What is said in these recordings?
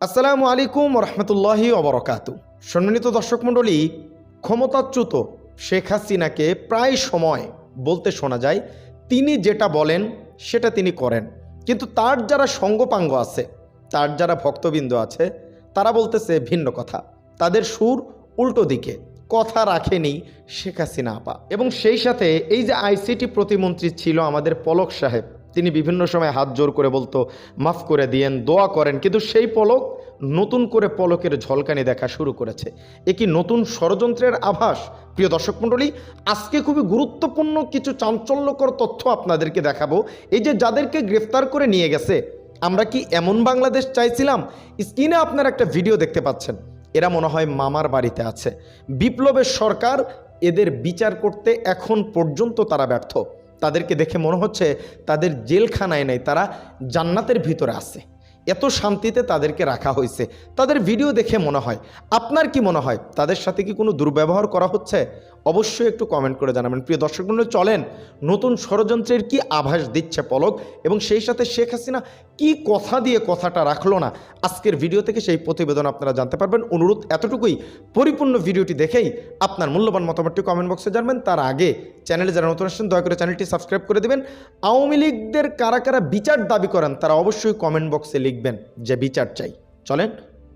আসসালামু আলাইকুম রহমতুল্লাহি অবরকাত সম্মানিত দর্শক মণ্ডলী, ক্ষমতাচ্যুত শেখ হাসিনাকে প্রায় সময় বলতে শোনা যায়, তিনি যেটা বলেন সেটা তিনি করেন। কিন্তু তার যারা সঙ্গপাঙ্গ আছে, তার যারা ভক্তবৃন্দ আছে, তারা বলতেছে ভিন্ন কথা। তাদের সুর উল্টো দিকে, কথা রাখেনি শেখ হাসিনা আপা। এবং সেই সাথে এই যে আইসিটি প্রতিমন্ত্রী ছিল আমাদের পলক সাহেব তিনি বিভিন্ন সময় হাত জোর করে বলতো, মাফ করে দিয়েন, দোয়া করেন। কিন্তু সেই পলক নতুন করে পলকের ঝলকানি দেখা শুরু করেছে। এ কি নতুন ষড়যন্ত্রের আভাস? প্রিয় দর্শক মণ্ডলী, আজকে খুবই গুরুত্বপূর্ণ কিছু চাঞ্চল্যকর তথ্য আপনাদেরকে দেখাবো। এই যে যাদেরকে গ্রেফতার করে নিয়ে গেছে, আমরা কি এমন বাংলাদেশ চাইছিলাম? স্ক্রিনে আপনার একটা ভিডিও দেখতে পাচ্ছেন। এরা মনে হয় মামার বাড়িতে আছে। বিপ্লবের সরকার এদের বিচার করতে এখন পর্যন্ত তারা ব্যর্থ। তাদেরকে দেখে মনে হচ্ছে তাদের জেলখানায় নেই, তারা জান্নাতের ভিতরে আছে। এত শান্তিতে তাদেরকে রাখা হয়েছে। তাদের ভিডিও দেখে মনে হয়। আপনার কি মনে হয়? তাদের সাথে কি কোনো দুর্ব্যবহার করা হচ্ছে? অবশ্যই একটু কমেন্ট করে জানাবেন। প্রিয় দর্শকবৃন্দ চলেন, নতুন ষড়যন্ত্রের কি আভাস দিচ্ছে পলক এবং সেই সাথে শেখ হাসিনা কি কথা দিয়ে কথাটা রাখল না? আজকের ভিডিও থেকে সেই প্রতিবেদন আপনারা জানতে পারবেন। অনুরোধ এতটুকুই, পরিপূর্ণ ভিডিওটি দেখেই আপনার মূল্যবান মতামতটি কমেন্ট বক্সে জানবেন। তার আগে চ্যানেলে যারা নতুন আসছেন, দয়া করে চ্যানেলটি সাবস্ক্রাইব করে দেবেন। আওয়ামী লীগদের কারা কারা বিচার দাবি করেন, তারা অবশ্যই কমেন্ট বক্সে লিখবেন যে বিচার চাই। চলেন,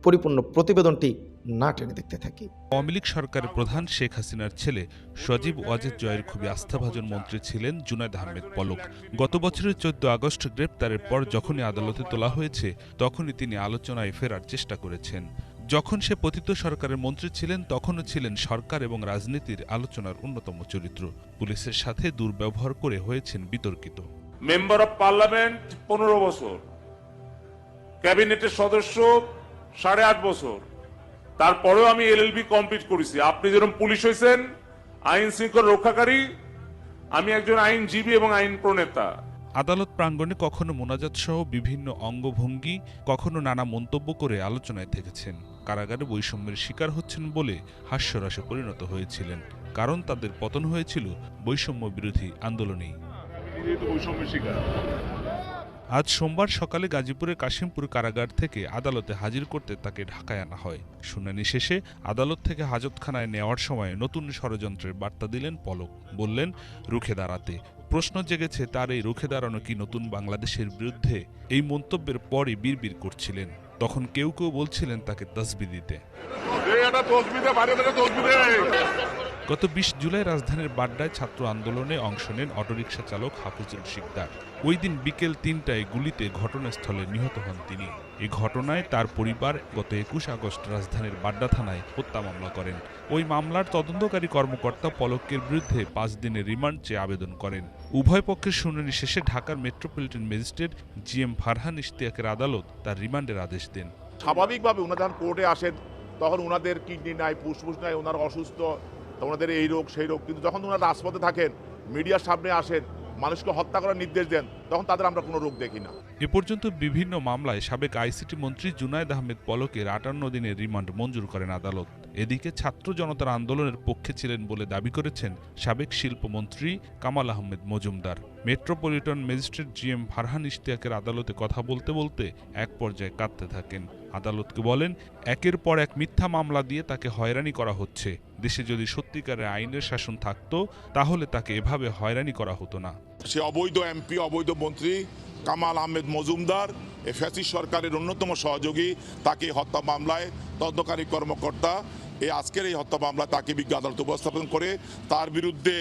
পরিপূর্ণ প্রতিবেদনটি না টেনে দেখতে থাকি। আওয়ামী লীগ সরকারের প্রধান শেখ হাসিনার ছেলে সজীব ওয়াজেদ জয়ের খুবই আস্থাভাজন মন্ত্রী ছিলেন জুনায়দ আহমেদ পলক। গত বছরের চোদ্দ আগস্ট গ্রেপ্তারের পর যখনই আদালতে তোলা হয়েছে তখনই তিনি আলোচনায় ফেরার চেষ্টা করেছেন। যখন সে পতিত সরকারের মন্ত্রী ছিলেন তখনও ছিলেন সরকার এবং রাজনীতির আলোচনার অন্যতম চরিত্র। পুলিশের সাথে দুর্ব্যবহার করে হয়েছেন বিতর্কিত। মেম্বার অফ পার্লামেন্ট পনেরো বছর ক্যাবিনেটের সদস্য সাড়ে আট বছর। তারপরেও আমি এলএলবি কমপ্লিট করেছি। আপনি যেরকম পুলিশ হয়েছেন আইন শৃঙ্খলা রক্ষাকারী আমি একজন আইনজীবী এবং আইন প্রণেতা। আদালত প্রাঙ্গণে কখনো মোনাজাত সহ বিভিন্ন অঙ্গভঙ্গি কখনো নানা মন্তব্য করে আলোচনায় থেকেছেন। কারাগারে বৈষম্যের শিকার হচ্ছেন বলে হাস্যরসে পরিণত হয়েছিলেন। কারণ তাদের পতন হয়েছিল বৈষম্য বিরোধী আন্দোলনেই আজ সোমবার সকালে গাজীপুরের কাশিমপুর কারাগার থেকে আদালতে হাজির করতে তাকে ঢাকায় আনা হয়। শুনানি শেষে আদালত থেকে হাজতখানায় নেওয়ার সময় নতুন ষড়যন্ত্রের বার্তা দিলেন পলক। বললেন, রুখে দাঁড়াতে। প্রশ্ন জেগেছে, তার এই রুখে দাঁড়ানো কি নতুন বাংলাদেশের বিরুদ্ধে? এই মন্তব্যের পরই বিড়বিড় করছিলেন। তখন কেউ কেউ বলছিলেন তাকে তসবি দিতে। গত বিশ জুলাই রাজধানীর বাড্ডায় ছাত্র আন্দোলনে অংশ নেন অটোরিকশা চালক হাফিজুল শিকদার। ওই দিন বিকেল তিনটায় গুলিতে ঘটনাস্থলে নিহত হন তিনি। এ ঘটনায় তার পরিবার গত একুশ আগস্ট রাজধানীর বাড্ডা থানায় হত্যা মামলা করেন। ওই মামলার তদন্তকারী কর্মকর্তা পলকের বিরুদ্ধে পাঁচ দিনের রিমান্ড চেয়ে আবেদন করেন। উভয় পক্ষের শুনানি শেষে ঢাকার metropolitan magistrate G M Farhan ইশতিয়াকের আদালত তার রিমান্ডের আদেশ দেন। স্বাভাবিকভাবে ওনারা কোর্টে আসেন, তখন ওনাদের কিডনি নাই, ফুসফুস নাই ওনারা অসুস্থ তো ওনাদের এই রোগ, সেই রোগ। কিন্তু যখন তোমরা রাজপথে থাকেন, মিডিয়ার সামনে আসেন, মানুষকে হত্যা করার নির্দেশ দেন, তখন তাদের আমরা কোনো রোগ দেখি না। এ পর্যন্ত বিভিন্ন মামলায় সাবেক আইসিটি মন্ত্রী জুনায়দ আহমেদ পলকের আটান্ন দিনের রিমান্ড মঞ্জুর করেন আদালত। এদিকে ছাত্র জনতার আন্দোলনের পক্ষে ছিলেন বলে দাবি করেছেন সাবেক শিল্পমন্ত্রী Kamal Ahmed Majumdar. Metropolitan magistrate G M Farhan ইশতিয়াকের আদালতে কথা বলতে বলতে এক পর্যায়ে কাঁদতে থাকেন। আদালতকে বলেন, একের পর এক মিথ্যা মামলা দিয়ে তাকে হয়রানি করা হচ্ছে। দেশে যদি সত্যিকারের আইনের শাসন থাকতো তাহলে তাকে এভাবে হয়রানি করা হতো না। সে অবৈধ এমপি অবৈধ মন্ত্রী কামাল আহমেদ মজুমদার এ ফ্যাসি সরকারের অন্যতম সহযোগী তাকে হত্যা মামলায় তদন্তকারী কর্মকর্তা এই আজকের এই হত্যা মামলা তাকে বিজ্ঞ আদালতে উপস্থাপন করে তার বিরুদ্ধে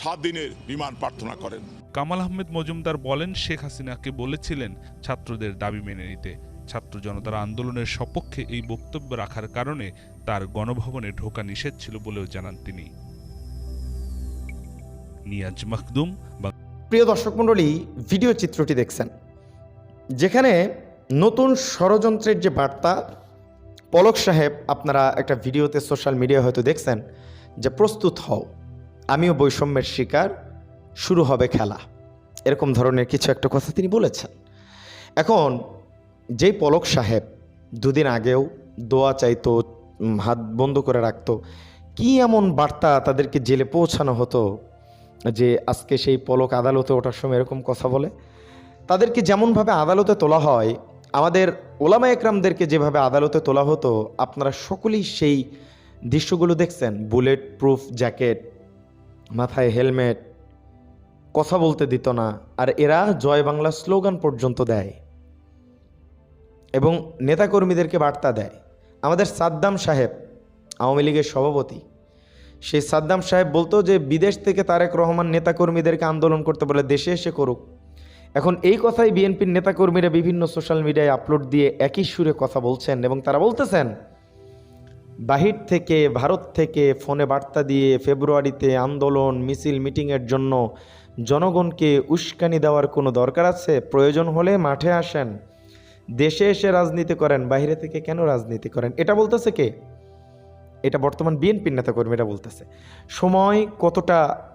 সাত দিনের রিমান্ড প্রার্থনা করেন। কামাল আহমেদ মজুমদার বলেন শেখ হাসিনাকে বলেছিলেন ছাত্রদের দাবি মেনে নিতে। ছাত্র জনতার আন্দোলনের সপক্ষে এই বক্তব্য রাখার কারণে তার গণভবনে ঢোকা নিষেধ ছিল বলেও জানান তিনি। নিয়াজ মাখদুম প্রিয় দর্শক মণ্ডলী, ভিডিও চিত্রটি দেখছেন, যেখানে নতুন ষড়যন্ত্রের যে বার্তা, পলক সাহেব আপনারা একটা ভিডিওতে সোশ্যাল মিডিয়া হয়তো দেখছেন যে, প্রস্তুত হও, আমিও বৈষম্যের শিকার, শুরু হবে খেলা। এরকম ধরনের কিছু একটা কথা তিনি বলেছেন। এখন যেই পলক সাহেব দুদিন আগেও দোয়া চাইতো হাত বন্ধ করে রাখতো, কি এমন বার্তা তাদেরকে জেলে পৌঁছানো হতো যে আজকে সেই পলক আদালতে ওঠার সময় এরকম কথা বলে? তাদেরকে যেমনভাবে আদালতে তোলা হয়, আমাদের ওলামা একরামদেরকে যেভাবে আদালতে তোলা হতো, আপনারা সকলেই সেই দৃশ্যগুলো দেখছেন, বুলেট প্রুফ জ্যাকেট, মাথায় হেলমেট, কথা বলতে দিত না, আর এরা জয় বাংলা স্লোগান পর্যন্ত দেয়। এবং নেতাকর্মীদেরকে বার্তা দেয়। আমাদের সাদ্দাম সাহেব, আওয়ামী লীগের সভাপতি, সেই সাদ্দাম সাহেব বলতো যে, বিদেশ থেকে তারেক রহমান নেতাকর্মীদেরকে আন্দোলন করতে বলে দেশে এসে করুক। এখন এই কথাই বিএনপির নেতাকর্মীরা বিভিন্ন সোশ্যাল মিডিয়ায় আপলোড দিয়ে একই সুরে কথা বলছেন এবং তারা বলতেছেন, বাহির থেকে, ভারত থেকে ফোনে বার্তা দিয়ে ফেব্রুয়ারিতে আন্দোলন, মিছিল, মিটিংয়ের জন্য জনগণকে উস্কানি দেওয়ার কোনো দরকার আছে? প্রয়োজন হলে মাঠে আসেন। দেশে এসে রাজনীতি করেন, বাইরে থেকে কেন রাজনীতি করেন? এটা বলতেছে কে? এটা বর্তমান বিএনপির নেতাকর্মীরা বলতেছে। সময় কতটা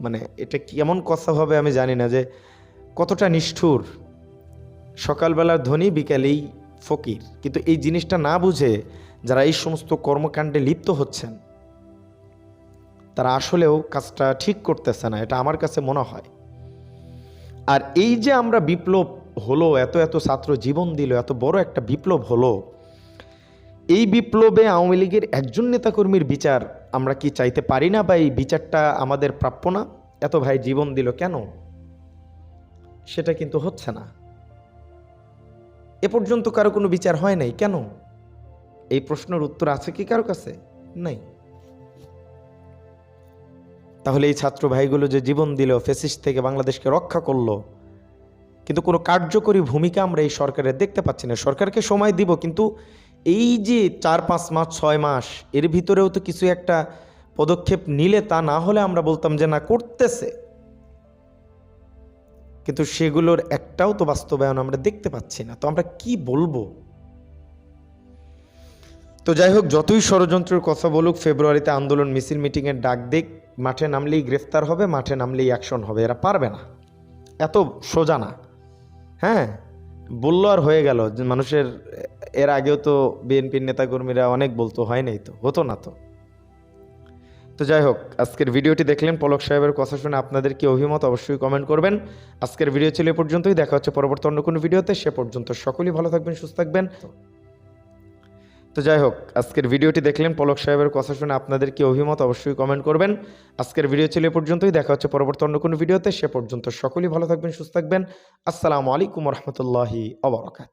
মানে এটা কেমন কথা হবে আমি জানি না যে কতটা নিষ্ঠুর। সকালবেলার ধনী বিকালেই ফকির। কিন্তু এই জিনিসটা না বুঝে যারা এই সমস্ত কর্মকাণ্ডে লিপ্ত হচ্ছেন, তারা আসলেও কাজটা ঠিক করতেছে না, এটা আমার কাছে মনে হয়। আর এই যে আমরা বিপ্লব হলো, এত এত ছাত্র জীবন দিল, এত বড় একটা বিপ্লব হলো। এই বিপ্লবে আওয়ামী লীগের একজন নেতাকর্মীর বিচার আমরা কি চাইতে পারি না বা এই বিচারটা আমাদের প্রাপ্য না? এত ভাই জীবন দিল কেন? সেটা কিন্তু হচ্ছে না। এ পর্যন্ত কারও কোনো বিচার হয় নাই কেন? এই প্রশ্নের উত্তর আছে কি কারও কাছে? নাই। তাহলে এই ছাত্র ভাইগুলো যে জীবন দিল ফেসিস থেকে বাংলাদেশকে রক্ষা করল কিন্তু কোনো কার্যকরী ভূমিকা আমরা এই সরকারের দেখতে পাচ্ছি না। সরকারকে সময় দিব, কিন্তু এই যে চার, পাঁচ মাস, ছয় মাস, এর ভিতরেও তো কিছু একটা পদক্ষেপ নিলে তা না হলে আমরা বলতাম যে না, করতেছে। কিন্তু সেগুলোর একটাও তো বাস্তবায়ন আমরা দেখতে পাচ্ছি না। তো আমরা কি বলব? তো যাই হোক, যতই ষড়যন্ত্রের কথা বলুক, ফেব্রুয়ারিতে আন্দোলন মিছিল মিটিংয়ের ডাক দিক, মাঠে নামলেই গ্রেফতার হবে, মাঠে নামলেই অ্যাকশন হবে, এরা পারবে না। এত সোজা না। হ্যাঁ। বলল আর হয়ে গেল। মানুষের, এর আগেও তো বিএনপির নেতাকর্মীরা অনেক বলতো, হয় নাই তো? হতো না তো? তো যাই হোক, আজকের ভিডিওটি দেখলেন পলক সাহেবের কথা শুনে আপনাদের কি অভিমত অবশ্যই কমেন্ট করবেন। আজকের ভিডিও ছিল এ পর্যন্তই, দেখা হচ্ছে পরবর্তী অন্য কোনো ভিডিওতে। সে পর্যন্ত সকলেই ভালো থাকবেন, সুস্থ থাকবেন। তো যাই হোক, আজকের ভিডিওটি দেখলেন পলক সাহেবের কথা শুনে আপনাদের কি অভিমত অবশ্যই কমেন্ট করবেন। আজকের ভিডিও ছিল এ পর্যন্তই, দেখা হচ্ছে পরবর্তী অন্য কোনো ভিডিওতে সে পর্যন্ত সকলেই ভালো থাকবেন, সুস্থ থাকবেন। আসসালামু আলাইকুম রহমতুল্লাহি আবরকাত